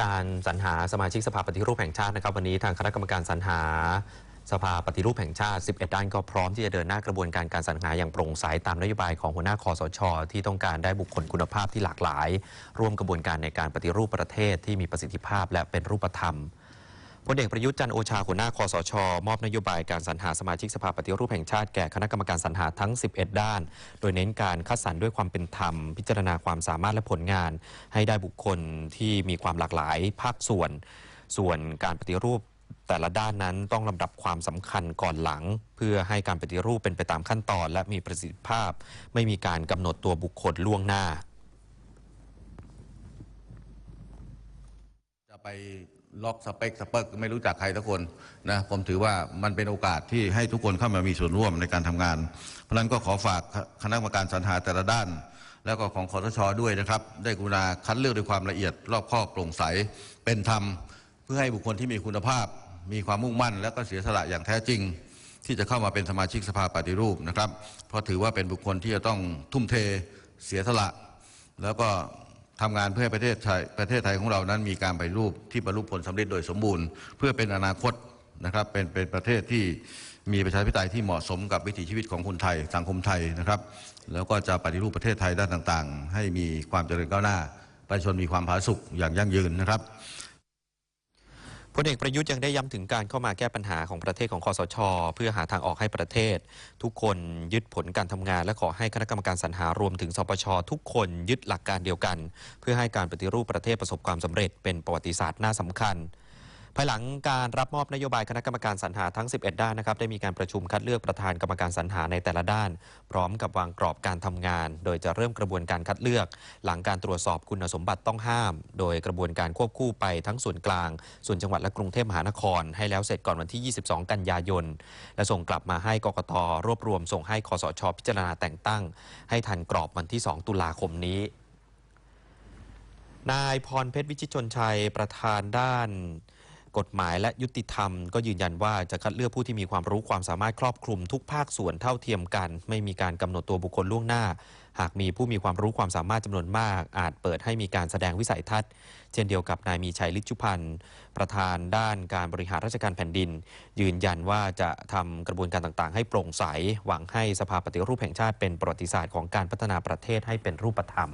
การสรรหาสมาชิกสภาปฏิรูปแห่งชาตินะครับ วันนี้ทางคณะกรรมการสรรหาสภาปฏิรูปแห่งชาติ 11 ด้านก็พร้อมที่จะเดินหน้ากระบวนการการสรรหาอย่างโปร่งใสตามนโยบายของหัวหน้าคอสช ที่ต้องการได้บุคคลคุณภาพที่หลากหลาย ร่วมกระบวนการในการปฏิรูปประเทศที่มีประสิทธิภาพและเป็นรูปธรรม พลเอกประยุทธ์จันโอชาหัวหน้าคอสช มอบนโยบายการสรรหาสมาชิกสภาปฏิรูปแห่งชาติแก่คณะกรรมการสรรหาทั้ง 11 ด้าน โดยเน้นการคัดสรรด้วยความเป็นธรรม พิจารณาความสามารถและผลงาน ให้ได้บุคคลที่มีความหลากหลายภาคส่วน ส่วนการปฏิรูปแต่ละด้านนั้นต้องลำดับความสำคัญก่อนหลัง เพื่อให้การปฏิรูปเป็นไปตามขั้นตอน และมีประสิทธิภาพ ไม่มีการกำหนดตัวบุคคลล่วงหน้า จะไป ล็อกสเปคสเปกไม่รู้จักใครทุกคนนะผมถือว่ามันเป็นโอกาสที่ให้ทุกคนเข้ามามีส่วนร่วมในการทำงาน เพราะฉะนั้นก็ขอฝากคณะกรรมการสรรหาแต่ละด้าน แล้วก็ของคอทชด้วยนะครับ ได้กรุณาคัดเลือกด้วยความละเอียด รอบคอบโปร่งใสเป็นธรรม เพื่อให้บุคคลที่มีคุณภาพ มีความมุ่งมั่น และก็เสียสละอย่างแท้จริง ที่จะเข้ามาเป็นสมาชิกสภาปฏิรูปนะครับ เพราะถือว่าเป็นบุคคลที่จะต้องทุ่มเทเสียสละ แล้วก็ ทำงานเพื่อประเทศไทยประเทศไทยของเรานั้นมีการไปรูปที่บรรลุผลสำเร็จโดยสมบูรณ์ เพื่อเป็นอนาคตนะครับเป็นเป็นประเทศที่มีประชาธิปไตยที่เหมาะสมกับวิถีชีวิตของคนไทยสังคมไทยนะครับ แล้วก็จะปฏิรูปประเทศไทยด้านต่างๆ ให้มีความเจริญก้าวหน้า ประชาชนมีความผาสุกอย่างยั่งยืนนะครับ พลเอกประยุทธ์ยังได้ย้ำถึงการเข้ามาแก้ปัญหาของประเทศของคอสช เพื่อหาทางออกให้ประเทศ ทุกคนยึดผลการทำงาน และขอให้คณะกรรมการสรรหารวมถึงสปชทุกคนยึดหลักการเดียวกัน เพื่อให้การปฏิรูปประเทศประสบความสำเร็จเป็นประวัติศาสตร์น่าสำคัญ ภายหลังการรับมอบนโยบายคณะกรรมการสรรหาทั้ง 11 ด้านนะครับ ได้มีการประชุมคัดเลือกประธานกรรมการสรรหาในแต่ละด้าน พร้อมกับวางกรอบการทำงาน โดยจะเริ่มกระบวนการคัดเลือก หลังการตรวจสอบคุณสมบัติต้องห้าม โดยกระบวนการควบคู่ไปทั้งส่วนกลาง ส่วนจังหวัดและกรุงเทพมหานคร ให้แล้วเสร็จก่อนวันที่ 22 กันยายน และส่งกลับมาให้กกตรวบรวม ส่งให้คอสชพิจารณาแต่งตั้ง ให้ทันกรอบวันที่ 2 ตุลาคมนี้นายพรเพชรวิชิตชนชัยประธานด้าน กฎหมายและยุติธรรม ก็ยืนยันว่าจะคัดเลือกผู้ที่มีความรู้ความสามารถครอบคลุมทุกภาคส่วนเท่าเทียมกัน ไม่มีการกำหนดตัวบุคคลล่วงหน้า หากมีผู้มีความรู้ความสามารถจำนวนมาก อาจเปิดให้มีการแสดงวิสัยทัศน์ เช่นเดียวกับนายมีชัยฤทธิชุพันธ์ประธานด้านการบริหารราชการแผ่นดิน ยืนยันว่าจะทำกระบวนการต่างๆ ให้โปร่งใสหวังให้สภาปฏิรูปแห่งชาติเป็นประวัติศาสตร์ของการพัฒนาประเทศให้เป็นรูปธรรม